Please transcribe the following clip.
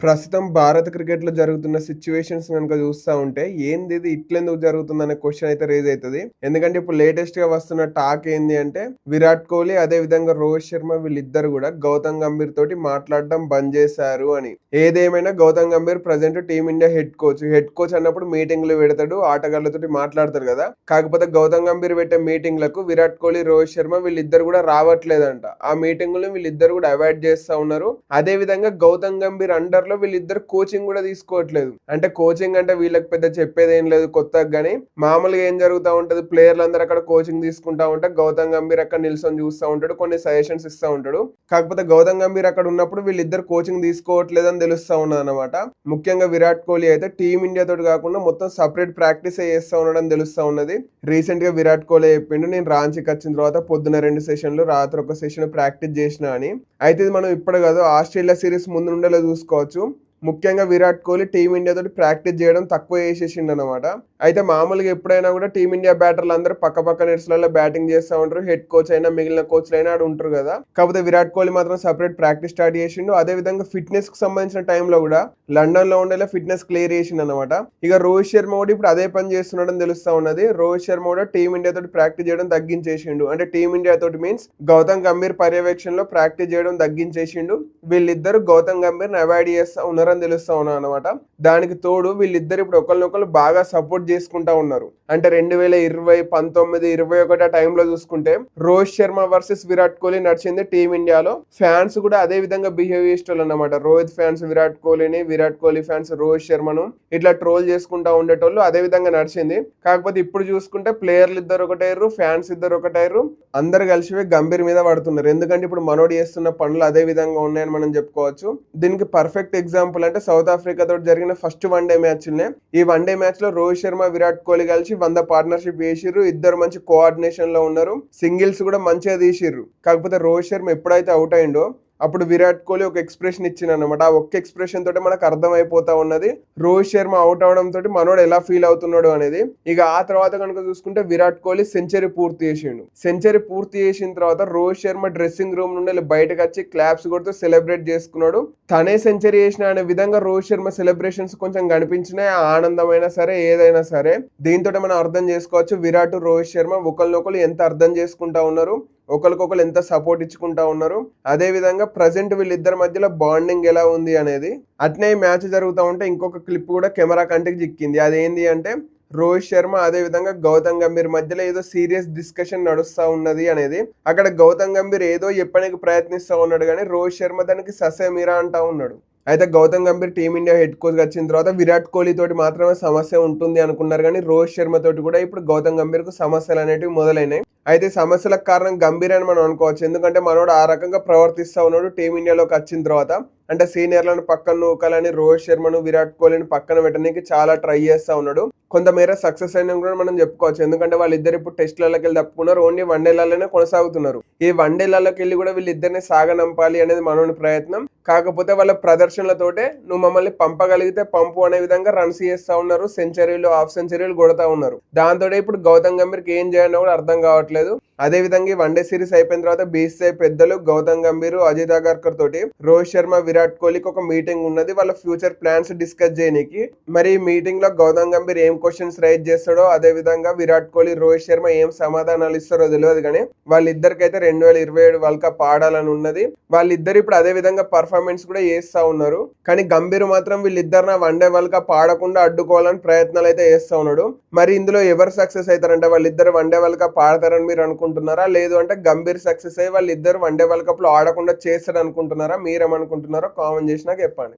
ప్రస్తుతం భారత క్రికెట్‌లో జరుగుతున్న సిచ్యువేషన్స్ కనుక చూస్తూ ఉంటే, ఏంది ఇది ఇట్లెందుకు జరుగుతుందని క్వశ్చన్ అయితే రేజ్ అవుతుంది ఎందుకంటే ఇప్పుడు లేటెస్ట్‌గా వస్తున్న టాక్ ఏంది అంటే, విరాట్ కోహ్లీ అదే విధంగా రోహిత్ శర్మ వీళ్ళిద్దరు కూడా గౌతమ్ గంభీర్ తోటి మాట్లాడడం బంద్ చేశారు అని. ఏదేమైనా Gautam Gambhir present team India head coach. Head coach అన్నప్పుడు మీటింగ్‌లు పెడతాడు. ఆటగాళ్ళతోటి మాట్లాడతారు కదా కాకపోతే గౌతమ్ గంభీర్ పెట్టే మీటింగ్‌లకు విరాట్ కోహ్లీ, రోహిత్ శర్మ వీళ్ళిద్దరు కూడా రావట్లేదంట. ఆ మీటింగ్లు వీళ్ళిద్దరు కూడా అవాయిడ్ చేస్తా ఉన్నారు. అదే విధంగా గౌతమ్ గంభీర్ లో వీళ్ళిద్దరు కోచింగ్ కూడా తీసుకోవట్లేదు. అంటే కోచింగ్ అంటే వీళ్ళకి పెద్ద చెప్పేదేం లేదు కొత్తగా కానీ మామూలుగా ఏం జరుగుతా ఉంటది ప్లేయర్‌లందరూ అక్కడ కోచింగ్ తీసుకుంటా ఉంటే, గౌతమ్ గంభీర్ అక్కడ నిల్చొని చూస్తా ఉంటాడు. కొన్ని సజెషన్స్ ఇస్తా ఉంటాడు. కాకపోతే గౌతమ్ గంభీర్ అక్కడ ఉన్నప్పుడు వీళ్ళిద్దరు కోచింగ్ తీసుకోవట్లేదు అని తెలుస్తూ ఉన్నది అనమాట ముఖ్యంగా విరాట్ కోహ్లీ అయితే టీమిండియా తోటి కాకుండా మొత్తం సపరేట్ ప్రాక్టీస్ చేస్తూ ఉన్నాడని తెలుస్తా ఉన్నది. రీసెంట్గా విరాట్ కోహ్లీ చెప్పిండు నేను రాంచీకి వచ్చిన తర్వాత పొద్దున రెండు సెషన్‌లు, రాత్రి ఒక సెషన్ ప్రాక్టీస్ చేసిన అని. అయితే ఇది మనం ఇప్పుడు కాదు ఆస్ట్రేలియా సిరీస్ ముందు నుండేలా చూసుకోవచ్చు. ముఖ్యంగా విరాట్ కోహ్లీ టీమిండియా తోటి ప్రాక్టీస్ చేయడం తక్కువ చేసేసిండు అనమాట అయితే మామూలుగా ఎప్పుడైనా కూడా టీమిండియా బ్యాటర్లు అందరూ పక్క పక్క నెట్స్‌లలో బ్యాటింగ్ చేస్తా ఉంటారు. హెడ్ కోచ్ అయినా మిగిలిన కోచ్లు అయినా ఆడు ఉంటారు కదా కాకపోతే విరాట్ కోహ్లీ మాత్రం సపరేట్ ప్రాక్టీస్ స్టార్ట్ చేసిండు. అదే విధంగా ఫిట్నెస్కి సంబంధించిన టైంలో కూడా లండన్లో ఉండేలా ఫిట్‌నెస్ క్లియర్ చేసిండన్నమాట. ఇక రోహిత్ శర్మ కూడా ఇప్పుడు అదే పని చేస్తున్నాడని తెలుస్తా ఉన్నది. రోహిత్ శర్మ కూడా టీమిండియా తోటి ప్రాక్టీస్ చేయడం తగ్గించేసిండు. అంటే టీమిండియా తోటి మీన్స్ గౌతమ్ గంభీర్ పర్యవేక్షణలో ప్రాక్టీస్ చేయడం తగ్గించేసిండు. వీళ్ళిద్దరూ గౌతమ్ గంభీర్‌ని అవాయిడ్ చేస్తా ఉన్నారని తెలుస్తా ఉన్నదన్నమాట. దానికి తోడు వీళ్ళిద్దరు ఇప్పుడు ఒకరినొకరు బాగా సపోర్ట్ చేసుకుంటా ఉన్నారు. అంటే 2020, 19, 21 ఆ టైంలో చూసుకుంటే రోహిత్ శర్మ వర్సెస్ విరాట్ కోహ్లీ నడిచింది టీమిండియాలో. ఫ్యాన్స్ కూడా అదే విధంగా బిహేవ్ చేసేటోళ్ళన్నమాట. రోహిత్ ఫ్యాన్స్ విరాట్ కోహ్లీని, విరాట్ కోహ్లీ ఫ్యాన్స్ రోహిత్ శర్మను ఇట్లా ట్రోల్ చేసుకుంటా ఉండేటోళ్ళు. అదే విధంగా నడిచింది. కాకపోతే ఇప్పుడు చూసుకుంటే ప్లేయర్లు ఇద్దరు ఒకటైరు ఫ్యాన్స్ ఇద్దరు ఒకటైరు అందరు కలిసి గంభీర్ మీద పడుతున్నారు. ఎందుకంటే ఇప్పుడు మనోడు చేస్తున్న పనులు అదే విధంగా ఉన్నాయని మనం చెప్పుకోవచ్చు. దీనికి పర్ఫెక్ట్ ఎగ్జాంపుల్ అంటే సౌత్ ఆఫ్రికాతో జరిగిన ఫస్ట్ వన్ డే మ్యాచ్‌లనే. ఈ వన్‌డే మ్యాచ్‌లో రోహిత్ శర్మ, విరాట్ కోహ్లీ కలిసి వంద పార్ట్నర్‌షిప్ చేసిర్రు. ఇద్దరు మంచి కోఆర్డినేషన్లో ఉన్నారు. సింగిల్స్ కూడా మంచిగా తీసిర్రు. కాకపోతే రోహిత్ శర్మ ఎప్పుడైతే అవుట్ అయిండో అప్పుడు విరాట్ కోహ్లీ ఒక ఎక్స్‌ప్రెషన్ ఇచ్చిండన్నమాట. ఆ ఒక్క ఎక్స్‌ప్రెషన్ తోటి మనకు అర్థమైపోతా ఉన్నది. రోహిత్ శర్మ అవుట్ అవ్వడం తోటి మనోడు ఎలా ఫీల్ అవుతున్నాడు అనేది. ఇక ఆ తర్వాత కనుక చూసుకుంటే విరాట్ కోహ్లీ సెంచరీ పూర్తి చేసిండు. సెంచరీ పూర్తి చేసిన తర్వాత రోహిత్ శర్మ డ్రెస్సింగ్ రూమ్ నుండి బయటకు వచ్చి క్లాప్స్ కొడుతూ సెలబ్రేట్ చేసుకున్నాడు. తనే సెంచరీ చేసిన అనే విధంగా రోహిత్ శర్మ సెలబ్రేషన్స్ కొంచెం కనిపించినాయి. ఆనందమైనా సరే ఏదైనా సరే. దీంతో మనం అర్థం చేసుకోవచ్చు విరాట్, రోహిత్ శర్మ ఒకళ్ళనొకళ్ళు ఎంత అర్థం చేసుకుంటా ఉన్నారు. ఒకరికొకరు ఎంత సపోర్ట్ ఇచ్చుకుంటా ఉన్నారు. అదే విధంగా ప్రెజెంట్ వీళ్ళిద్దరి మధ్యలో బాండింగ్ ఎలా ఉంది అనేది. అట్నే మ్యాచ్ జరుగుతూ ఉంటే ఇంకొక క్లిప్ కూడా కెమెరా కంటికి చిక్కింది. అదేంది అంటే రోహిత్ శర్మ అదే విధంగా గౌతమ్ గంభీర్ మధ్యలో ఏదో సీరియస్ డిస్కషన్ నడుస్తూ ఉన్నది అనేది. అక్కడ గౌతమ్ గంభీర్ ఏదో చెప్పడానికి ప్రయత్నిస్తూ ఉన్నాడు కానీ రోహిత్ శర్మ దానికి ససేమిరా అంటా ఉన్నాడు. అయితే గౌతమ్ గంభీర్ టీమిండియా హెడ్ కోచ్‌గా వచ్చిన తర్వాత విరాట్ కోహ్లీ తోటి మాత్రమే సమస్య ఉంటుంది అనుకున్నారు కానీ రోహిత్ శర్మ తోటి కూడా ఇప్పుడు గౌతమ్ గంభీర్‌కు సమస్యలు అనేటివి మొదలైనాయి. అయితే సమస్యలకు కారణం గంభీర్ అని మనం అనుకోవచ్చు. ఎందుకంటే మనోడు ఆ రకంగా ప్రవర్తిస్తా ఉన్నాడు టీమిండియాలోకి వచ్చిన తర్వాత. అంటే సీనియర్‌లను పక్కన నూకాలని రోహిత్ శర్మను, విరాట్ కోహ్లీని పక్కన పెట్టడానికి చాలా ట్రై చేస్తా ఉన్నాడు. కొంతమేర సక్సెస్ అయిన కూడా మనం చెప్పుకోవచ్చు. ఎందుకంటే వాళ్ళిద్దరు ఇప్పుడు టెస్ట్‌లలోకెళ్ళి తప్పుకున్నారు. ఓన్లీ వన్‌డేలలోనే కొనసాగుతున్నారు. ఈ వన్‌డేలలోకెళ్ళి కూడా వీళ్ళిద్దరిని సాగనంపాలి అనేది మనోని ప్రయత్నం. కాకపోతే వాళ్ళ ప్రదర్శనలతోటే నువ్వు మమ్మల్ని పంపగలిగితే పంపు అనే విధంగా రన్స్ చేస్తా ఉన్నారు. సెంచరీలు, హాఫ్ సెంచరీలు కొడతా ఉన్నారు. దాంతో ఇప్పుడు గౌతమ్ గంభీర్‌కి ఏం చేయాలో కూడా అర్థం కావట్లేదు. అదే విధంగా ఈ వన్‌డే సిరీస్ అయిపోయిన తర్వాత బీసీఐ పెద్దలు గౌతమ్ గంభీర్, అజిత్ అగర్కర్ తోటి రోహిత్ శర్మ, విరాట్ కోహ్లీకి ఒక మీటింగ్ ఉన్నది. వాళ్ళ ఫ్యూచర్ ప్లాన్స్ డిస్కస్ చేయనీకి. మరి ఈ మీటింగ్లో గౌతమ్ గంభీర్ ఏం క్వశ్చన్స్ రైజ్ చేస్తాడో అదే విధంగా విరాట్ కోహ్లీ, రోహిత్ శర్మ ఏం సమాధానాలు ఇస్తారో తెలియదు కానీ వాళ్ళిద్దరికైతే 2027 వరల్డ్ కప్ ఆడాలని ఉన్నది. వాళ్ళిద్దరు ఇప్పుడు అదే విధంగా పర్ఫార్మెన్స్ కూడా చేస్తా ఉన్నారు. కానీ గంభీర్ మాత్రం వీళ్ళిద్దరిన one one day world cup ఆడకుండా అడ్డుకోవాలని ప్రయత్నాలు అయితే చేస్తా ఉన్నాడు. మరి ఇందులో ఎవరు సక్సెస్ అవుతారంటే వాళ్ళిద్దరు వన్‌డే వరల్డ్ కప్ ఆడతారని మీరు అనుకుంటున్నారా? లేదు అంటే గంభీర్ సక్సెస్ అయ్యి వాళ్ళిద్దరు వన్‌డే వరల్డ్ కప్‌లో ఆడకుండా చేస్తాడు అనుకుంటున్నారా మీరేమనుకుంటున్నారో కామెంట్ చేసినాక చెప్పండి.